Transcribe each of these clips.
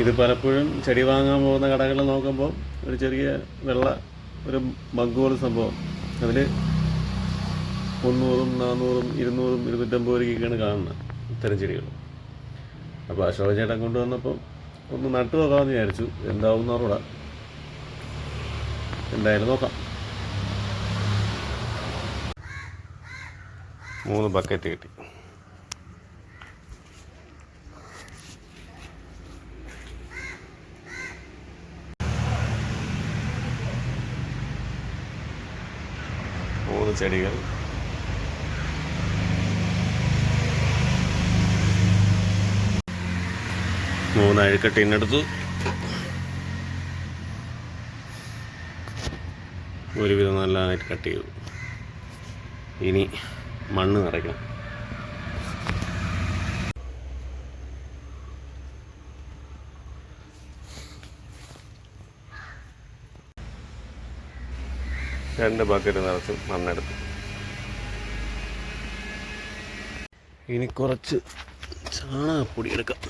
ഇത് പലപ്പോഴും ചെടി വാങ്ങാൻ പോകുന്ന കടകളിൽ നോക്കുമ്പോൾ ഒരു ചെറിയ വെള്ള ഒരു ബഗ് പോലെ സംഭവം. അതിൽ മുന്നൂറും നാനൂറും ഇരുന്നൂറും ഇരുന്നൂറ്റമ്പത് രൂപയ്ക്കൊക്കെയാണ് കാണുന്നത് ഇത്തരം ചെടികൾ. അപ്പോൾ അശോക ചേട്ടൻ കൊണ്ടുവന്നപ്പോൾ ഒന്ന് നട്ടു നോക്കാമെന്ന് വിചാരിച്ചു. എന്താവും എന്നറിയൂടാ എന്തായാലും നോക്കാം. മൂന്ന് ബക്കറ്റ് കിട്ടി. ചെടികൾ. മൂന്ന് അഴുക്കട്ടിന്നെടുത്തു ഒരുവിധം നല്ലതായിട്ട് കട്ട് ചെയ്തു. ഇനി മണ്ണ് നിറയ്ക്കണം. രണ്ട് ബക്കറ്റ് നിറച്ച് മണ്ണെടുത്തു. ഇനി കുറച്ച് ചാണകപ്പൊടി എടുക്കാം.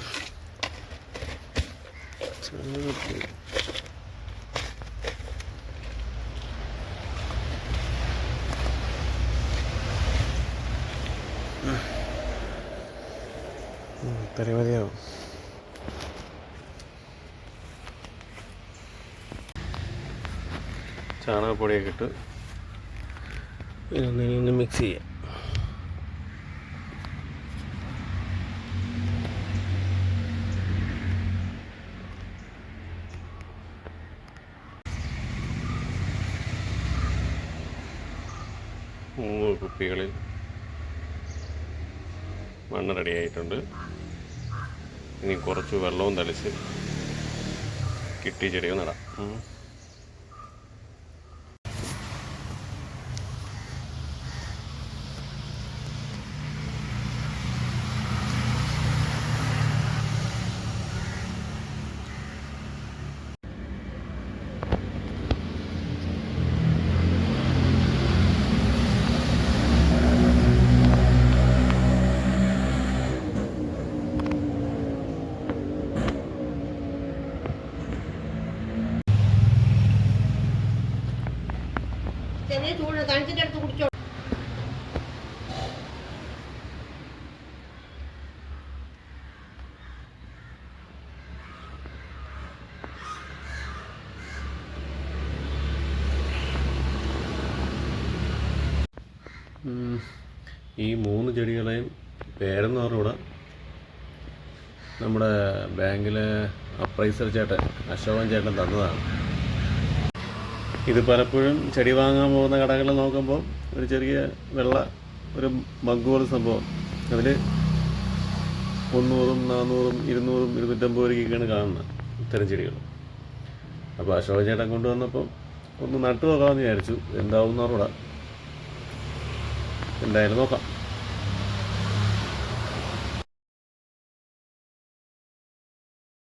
ചാണകപ്പൊടി. ഇത്രയും ചാണകപ്പൊടിയൊക്കെ ഇട്ട് ഇതൊന്ന് മിക്സ് ചെയ്യാം. മൂന്ന് കുപ്പികളിൽ മണ്ണ് റെഡിയായിട്ടുണ്ട് ഇനി കുറച്ച് വെള്ളവും തളിച്ച് കിട്ടി ചെടികൾ നടാം. ചൂട് തണുത്തിന്റെ അടുത്ത് കുടിച്ചോ. ഈ മൂന്ന് ചെടികളെയും പേരെന്ന് പറഞ്ഞൂടെ നമ്മുടെ ബാങ്കിലെ അപ്രൈസർ ചേട്ടൻ അശോകൻ ചേട്ടൻ തന്നതാണ്. ഇത് പലപ്പോഴും ചെടി വാങ്ങാൻ പോകുന്ന കടകളിൽ നോക്കുമ്പോൾ ഒരു ചെറിയ വെള്ള ഒരു മഗ് പോലെ സംഭവം. അതിൽ മുന്നൂറും നാനൂറും ഇരുന്നൂറും ഇരുന്നൂറ്റമ്പത് രൂപയ്ക്കൊക്കെയാണ് കാണുന്നത് ഇത്തരം ചെടികൾ. അപ്പോൾ അശോക ചേട്ടൻ കൊണ്ടുവന്നപ്പോൾ ഒന്ന് നട്ടു നോക്കാമെന്ന് വിചാരിച്ചു. എന്താവും എന്നറിയൂടാ എന്തായാലും നോക്കാം.